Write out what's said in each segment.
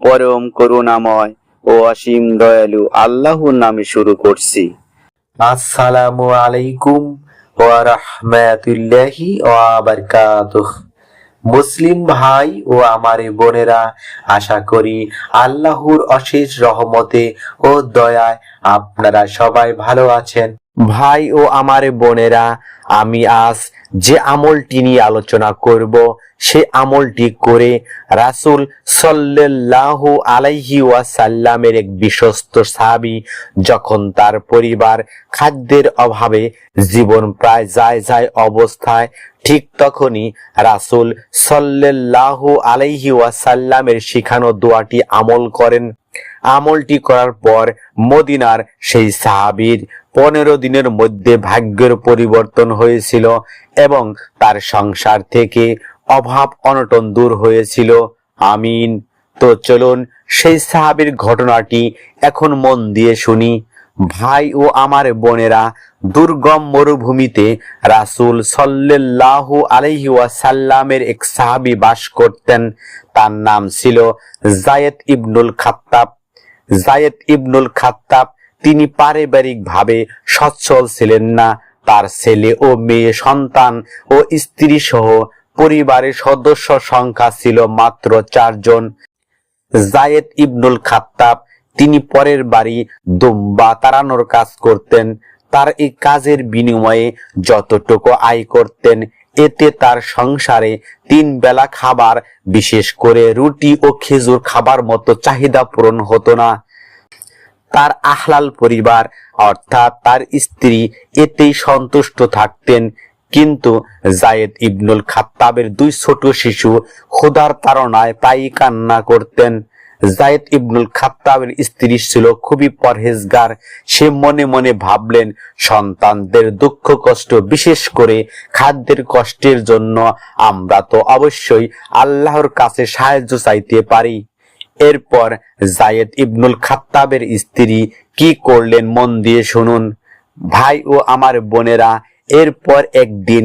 পরম করুণাময় ও অসীম দয়ালু আল্লাহর নামে শুরু করছি। আসসালামু আলাইকুম রাহমাতুল্লাহি মুসলিম ভাই ও আমার বোনেরা, আশা করি আল্লাহর অশেষ রহমতে ও দয়ায় আপনারা সবাই ভালো আছেন। ভাই ও আমার বোনেরা, আমি আজ যে আমলটি নিয়ে আলোচনা করব, সে আমলটি করে রাসূল সাল্লাল্লাহু আলাইহি ওয়াসাল্লামের এক বিশ্বস্ত সাহাবী যখন তার পরিবার খাদ্যের অভাবে জীবন প্রায় যায় যায় অবস্থায়, ঠিক তখনই রাসূল সাল্লাল্লাহু আলাইহি ওয়াসাল্লামের শিখানো দোয়াটি আমল করেন। আমলটি করার পর মদিনার সেই সাহাবির পনেরো দিনের মধ্যে ভাগ্যের পরিবর্তন হয়েছিল এবং তার সংসার থেকে অভাব অনটন দূর হয়েছিল। আমিন। তো চলুন সেই সাহাবির ঘটনাটি এখন মন দিয়ে শুনি। ভাই ও আমার বোনেরা, দুর্গম মরুভূমিতে রাসূল সাল্লাল্লাহু আলাইহি ওয়াসাল্লামের এক সাহাবী বাস করতেন। তার নাম ছিল জায়েদ ইবনুল খাত্তাব। জায়েদ ইবনুল খাত্তাব তিনি পারিবারিক ভাবে সচ্ছল ছিলেন না। তার ছেলে ও মেয়ে, সন্তান ও স্ত্রী সহ পরিবারের সদস্য সংখ্যা ছিল মাত্র চারজন। জায়েদ ইবনুল খাত্তাব তিনি পরের বাড়ি দুম্বা তাড়ানোর কাজ করতেন। তার এই কাজের বিনিময়ে যতটুকু আয় করতেন, এতে তার সংসারে তিন বেলা খাবার, বিশেষ করে রুটি ও খেজুর খাবার মতো চাহিদা পূরণ হতো না। তার আহলাল পরিবার, অর্থাৎ তার স্ত্রী, এতেই সন্তুষ্ট থাকতেন। কিন্তু জায়েদ ইবনুল খাত্তাবের দুই ছোট শিশু ক্ষুধার তাড়নায় প্রায়ই কান্না করতেন। জায়েদ ইবনুল খাত্তাবের স্ত্রী ছিল খুবই পরহেজগার। সে মনে মনে ভাবলেন, সন্তানদের দুঃখ কষ্ট বিশেষ করে খাদ্যের কষ্টের জন্য আমরা তো অবশ্যই আল্লাহর কাছে সাহায্য চাইতে পারি। এরপর জায়েদ ইবনুল খাত্তাবের স্ত্রী কি করলেন মন দিয়ে শুনুন। ভাই ও আমার বোনেরা এরপর একদিন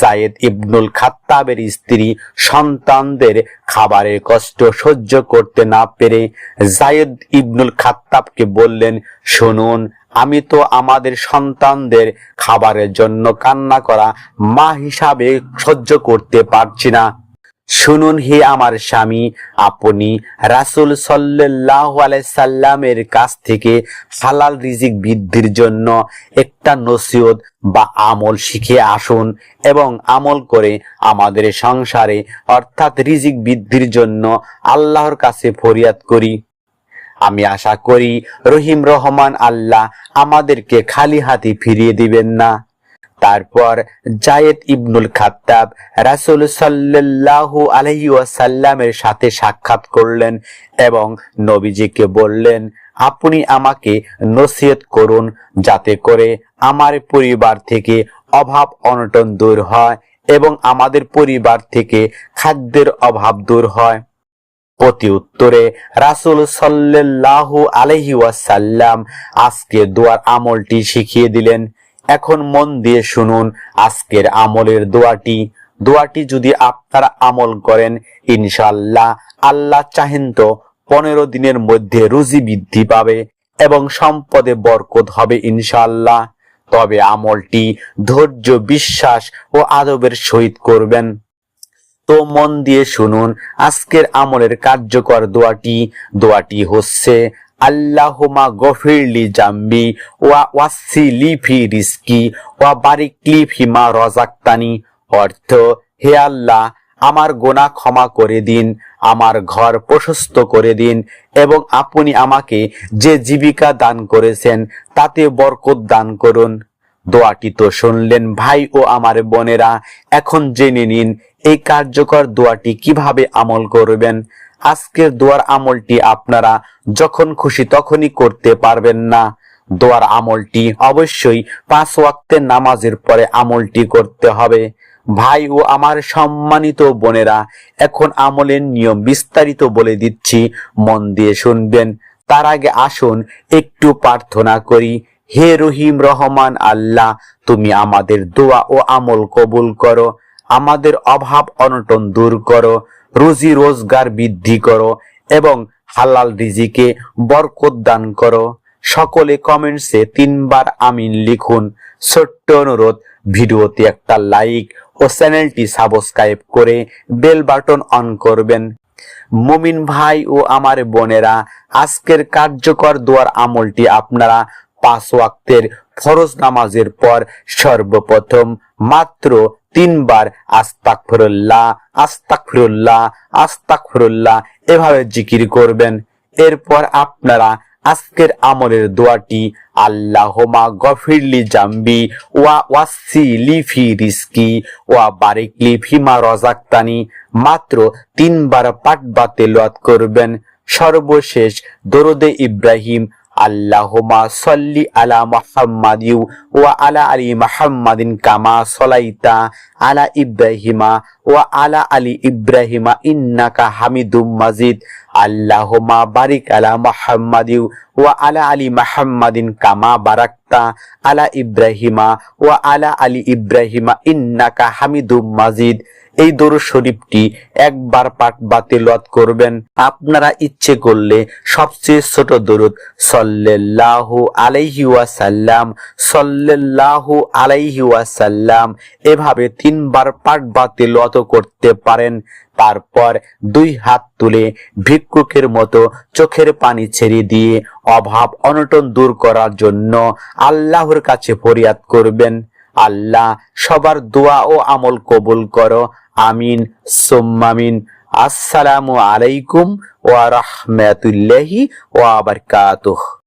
জায়েদ ইবনুল খাত্তাবের স্ত্রী সন্তানদের খাবারের কষ্ট সহ্য করতে না পেরে জায়েদ ইবনুল খাত্তাবকে বললেন, শুনুন, আমি তো আমাদের সন্তানদের খাবারের জন্য কান্না করা মা হিসাবে সহ্য করতে পারছি না। শুনুন হে আমার স্বামী, আপনি রাসূল আলাইহি সাল্লামের কাছ থেকে হালাল রিজিক বৃদ্ধির জন্য একটা নসিহত বা আমল শিখে আসুন এবং আমল করে আমাদের সংসারে অর্থাৎ রিজিক বৃদ্ধির জন্য আল্লাহর কাছে ফরিয়াদ করি। আমি আশা করি রহিম রহমান আল্লাহ আমাদেরকে খালি হাতি ফিরিয়ে দিবেন না। তারপর জায়েদ ইবনুল খাত্তাব রাসুল সাল্লাল্লাহু আলাইহি ওয়াসাল্লামের সাথে সাক্ষাৎ করলেন এবং নবীজিকে বললেন, আপনি আমাকে নসিহত করুন যাতে করে আমার পরিবার থেকে অভাব অনটন দূর হয় এবং আমাদের পরিবার থেকে খাদ্যের অভাব দূর হয়। প্রতি উত্তরে রাসূল সাল্লাল্লাহু আলাইহি ওয়াসাল্লাম আজকে দোয়ার আমলটি শিখিয়ে দিলেন এখন মন দিয়ে শুনুন আজকের আমলের দোয়াটি। দোয়াটি যদি আপনারা আমল করেন ইনশাল্লাহ আল্লাহ চাহেন তো পনেরো দিনের মধ্যে রুজি বৃদ্ধি পাবে এবং সম্পদে বরকত হবে ইনশাল্লাহ তবে আমলটি ধৈর্য, বিশ্বাস ও আদবের সহিত করবেন। তো মন দিয়ে শুনুন আজকের আমলের কার্যকর দোয়াটি। দোয়াটি হচ্ছে আল্লাহুমা গফিরলি জাম্বি ওয়া ওয়াসিলি ফি রিস্কি ওয়া বারিকলি ফিমা রজাক্তানি অর্থ, হে আল্লাহ, আমার গোনা ক্ষমা করে দিন, আমার ঘর প্রশস্ত করে দিন এবং আপনি আমাকে যে জীবিকা দান করেছেন তাতে বরকত দান করুন। দোয়াটি তো শুনলেন ভাই ও আমার বোনেরা, এখন জেনে নিন এই কার্যকর দোয়াটি কীভাবে আমল করবেন। আজকের দোয়ার আমলটি আপনারা যখন খুশি তখনই করতে পারবেন না। দোয়ার আমলটি অবশ্যই পাঁচ ওয়াক্তের নামাজের পরে আমলটি করতে হবে। ভাই ও আমার সম্মানিত বোনেরা, এখন আমলের নিয়ম বিস্তারিত বলে দিচ্ছি, মন দিয়ে শুনবেন। তার আগে আসুন, একটু প্রার্থনা করি। হে রহিম রহমান আল্লাহ, তুমি আমাদের দোয়া ও আমল কবুল করো, আমাদের অভাব অনটন দূর করো, রুজি রোজগার বৃদ্ধি করো এবং হালাল রিজিকে বরকত দান করো। সকলে কমেন্টসে তিনবার আমিন লিখুন। ছোট্ট অনুরোধ, ভিডিওতে একটা লাইক ও চ্যানেলটি সাবস্ক্রাইব করে বেল বাটন অন করবেন। মুমিন ভাই ও আমার বোনেরা, আজকের কার্যকর দোয়ার আমলটি আপনারা পাঁচ ওয়াক্তের ফরজ নামাজের পর সর্বপ্রথম মাত্র তিনবার আস্তাকফিরুল্লাহ আস্তাকফিরুল্লাহ আস্তাকফিরুল্লাহ এভাবে জিকির করবেন। এরপর আপনারা আজকের আমলের দোয়াটি আল্লাহমা গফিরলি জাম্বি ওয়া ওয়াসি লিফি রিস্কি ওয়া বারিকলি ফিমা রজাক্তানি মাত্র তিনবার পাঠ বা তেলাওয়াত করবেন। সর্বশেষ দরুদে ইব্রাহিম আল্লাহুমা সল্লি আলা মুহাম্মাদিউ ওয়া আলা আলি মুহাম্মাদিন কামা সলাইতা আলা ইব্রাহিমা ওয়া আলা আলি ইব্রাহিমা ইন্নাকা হামিদুম মাজিদ। আল্লাহুমা বারিক আলা মুহাম্মাদিউ ওয়া আলা আলি মুহাম্মাদিন কামা বারাকতা আলা ইব্রাহিমা ওয়া আলা আলি ইব্রাহিমা ইন্নাকা হামিদুম মাজিদ। এই দরুদ শরীফটি একবার পাঠ বা তেলাওয়াত করবেন। আপনারা ইচ্ছে করলে সবচেয়ে ছোট দরুদ সাল্লাল্লাহু আলাইহি ওয়াসাল্লাম, সাল্লাল্লাহু আলাইহি ওয়াসাল্লাম, এভাবে তিনবার পাঠ বা তেলাওয়াত করতে পারেন। তারপর দুই হাত তুলে ভিক্ষুকের মতো চোখের পানি ছেড়ে দিয়ে অভাব অনটন দূর করার জন্য আল্লাহর কাছে ফরিয়াদ করবেন। আল্লাহ, সবার দোয়া ও আমল কবুল করো। আমিন। সোম্মামিন আসসালামু আলাইকুম ওয়া রাহমাতুল্লাহি ওয়া বারাকাতুহু।